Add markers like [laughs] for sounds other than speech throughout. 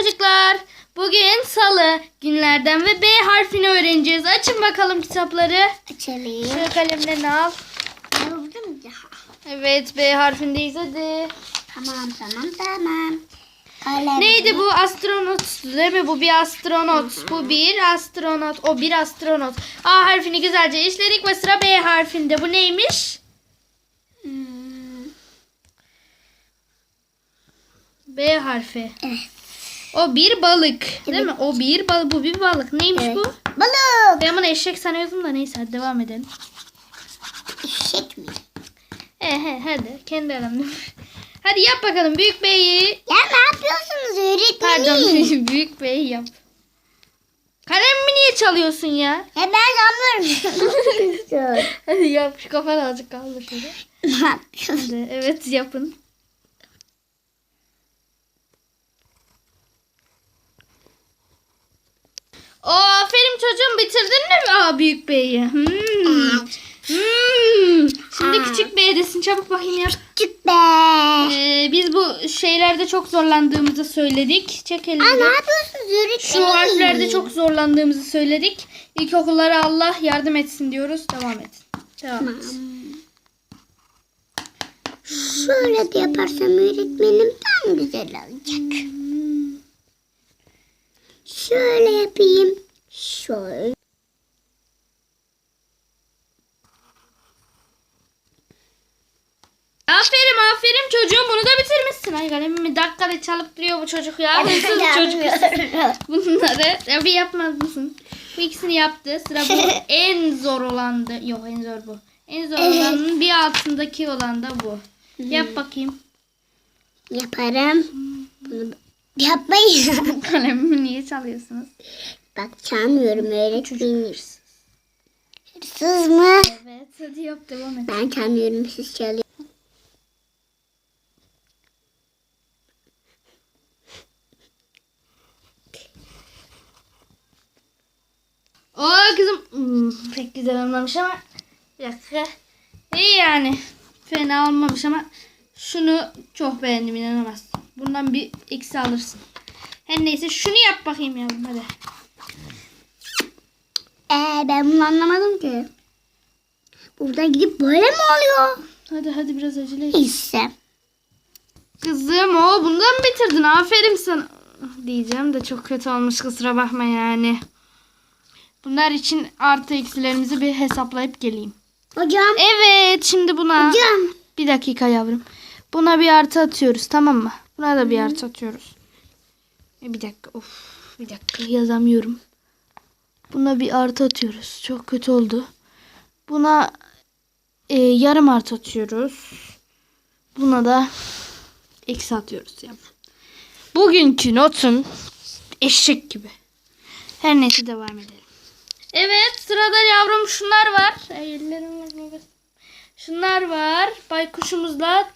çocuklar. Bugün salı günlerden ve B harfini öğreneceğiz. Açın bakalım kitapları. Açalım. Şu kalemlerini al. Buldum ya. Evet B harfindeyiz hadi. Tamam tamam tamam. Kalem. Neydi bu astronot değil mi? Bu bir astronot. Bu bir astronot. O bir astronot. A harfini güzelce işledik ve sıra B harfinde. Bu neymiş? Hmm, B harfi. Evet. O bir balık. Değil mi? O bir balık. Bu bir balık. Neymiş Evet. bu? Balık. Ben bunu eşek sanıyordum da neyse hadi devam edelim. Eşek mi? He he hadi kendi aramda. [laughs] Hadi yap bakalım büyük beyi. Ya ne yapıyorsunuz öğretmenim? Pardon [laughs] büyük beyi yap. Kalemimi niye çalıyorsun ya? Ya ben sanmıyorum. [laughs] Hadi yap şu kafan azıcık kaldı şöyle. ne yapıyorsun? Hadi evet yapın. Bitirdin mi? Aa büyük beyi. Hmm. Hmm. Şimdi Aa. küçük beydesin çabuk bakayım yap. Küçük be. Ee, biz bu şeylerde çok zorlandığımızı söyledik. Çekelim. Aa, ne yapıyorsunuz öğretmenim? Şu harflerde çok zorlandığımızı söyledik. İlkokullara Allah yardım etsin diyoruz. Devam et. Devam Tamam. et. Şöyle de yaparsam öğretmenim tam güzel olacak. Şöyle yapayım. Şöyle. Aferin aferin çocuğum bunu da bitirmişsin. Ay kalemimi dakikada çalıp duruyor bu çocuk ya. [laughs] Hırsız çocuk. [laughs] Bunları tabii yapmaz mısın? Bu ikisini yaptı. Sıra bu [laughs] en zor olan da. Yok en zor bu. En zor olanın bir altındaki olan da bu. Yap bakayım. Yaparım. Bunu yapmayın. Kalemimi niye çalıyorsunuz? Bak çalmıyorum öğretmenim. Hırsız mı? Evet hadi yap devam et. Ben çalmıyorum siz çalıyorsunuz. Kızım. Hmm, pek güzel olmamış ama. Bir dakika. İyi yani. Fena olmamış ama şunu çok beğendim inanamazsın. Bundan bir eksi alırsın. Her neyse şunu yap bakayım yavrum hadi. Ee, ben bunu anlamadım ki. Buradan gidip böyle mi oluyor? Hadi hadi biraz acele et. Kızım o bundan bitirdin? Aferin sana. Diyeceğim de çok kötü olmuş kusura bakma yani. Bunlar için artı eksilerimizi bir hesaplayıp geleyim. Hocam. Evet şimdi buna Hocam. bir dakika yavrum. Buna bir artı atıyoruz tamam mı? Buna da bir artı atıyoruz. E, bir dakika of bir dakika yazamıyorum. Buna bir artı atıyoruz. Çok kötü oldu. Buna e, yarım artı atıyoruz. Buna da eksi atıyoruz. Bugünkü notun eşek gibi. Her neyse devam edelim. Evet sırada yavrum şunlar var. Ay, ellerim var, ne göstereyim. Şunlar var. Baykuşumuzla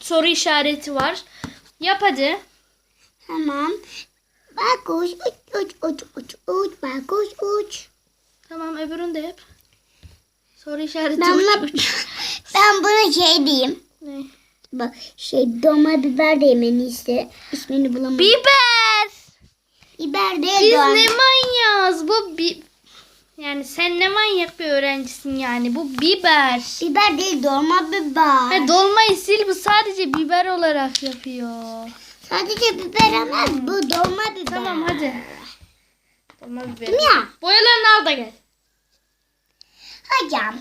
soru işareti var. Yap hadi. Tamam. Bakuş uç uç uç uç uç bakuş uç. Tamam öbürünü de yap. Soru işareti Ben, uç, uç. [laughs] ben buna şey diyeyim. Ne? Bak şey doma biber diyeyim en iyisi. İsmini bulamadım. Biber. biber değil Biz dom. ne manyağız bu bi yani sen ne manyak bir öğrencisin yani bu biber. Biber değil dolma biber. Ha, dolmayı sil bu sadece biber olarak yapıyor. Sadece biber ama bu dolma biber. Tamam hadi. Dolma biber. Ya. Boyalarını al da gel. Hocam.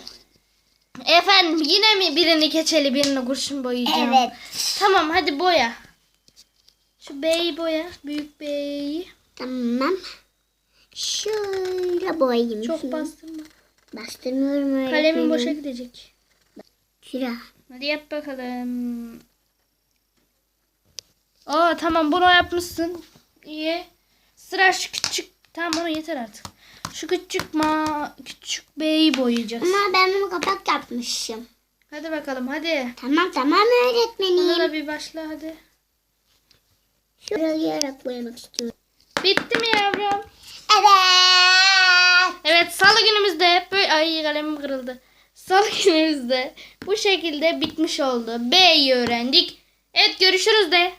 Efendim yine mi birini keçeli birini kurşun boyayacağım? Evet. Tamam hadi boya. Şu B'yi boya. Büyük B'yi. Tamam. Şöyle boyayayım. Çok şunu. bastırma. Bastırmıyorum öyle. Kalemin boşa gidecek. Şura. Hadi yap bakalım. Aa tamam bunu yapmışsın. İyi. Sıra şu küçük. Tamam onu yeter artık. Şu küçük ma küçük B'yi boyayacağız. Ama ben bunu kapak yapmışım. Hadi bakalım hadi. Tamam tamam öğretmenim. da bir başla hadi. Şuralayarak boyamak istiyorum. Bitti mi yavrum? Evet. Evet salı günümüzde hep böyle... Ay kalemim kırıldı. Salı [laughs] günümüzde bu şekilde bitmiş oldu. B'yi öğrendik. Evet görüşürüz de.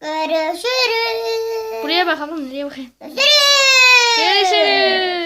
Görüşürüz. Buraya bakalım nereye bakayım. Görüşürüz. Görüşürüz.